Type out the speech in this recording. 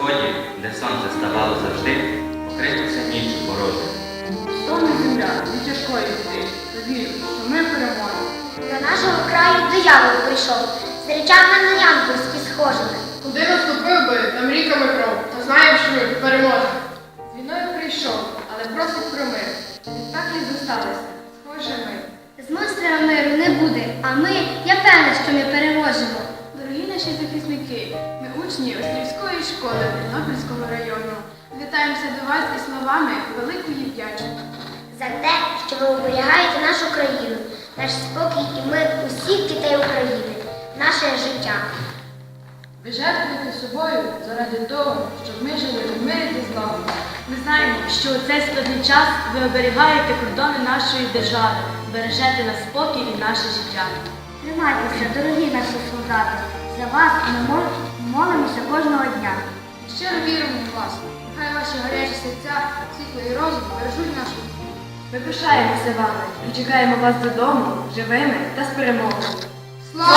сході, де сонце ставало завжди, покритися ніч порожню. Стоне земля від тяжкої йти, Повір, що ми переможемо. До нашого краю диявол прийшов, зрічав на янківські схожими. Куди наступив би, там ріками кров, то знаєм, що ми переможемо. З війною прийшов, але просить про мир. Відтак і зосталися, схоже ми. З монстрами миру не буде, а ми, я певна, що ми переможемо. Захисники, ми учні Острівської школи Тернопільського району. Звітаємося до вас із словами великої вдячності. За те, що ви оберігаєте нашу країну, наш спокій і мир усіх дітей України, наше життя. Ви жертвуєте собою заради того, щоб ми жили в мирі та злагоді. Ми знаємо, що у цей складний час ви оберігаєте кордони нашої держави, бережете на спокій і наше життя. Тримайтеся, дорогі наші солдати. За вас ми мол- молимося кожного дня. Щиро віримо в вас. Нехай ваші гарячі серця, світло і розум бережуть нашу. Ми пишаємося вами і чекаємо вас додому живими та з перемогою. Слава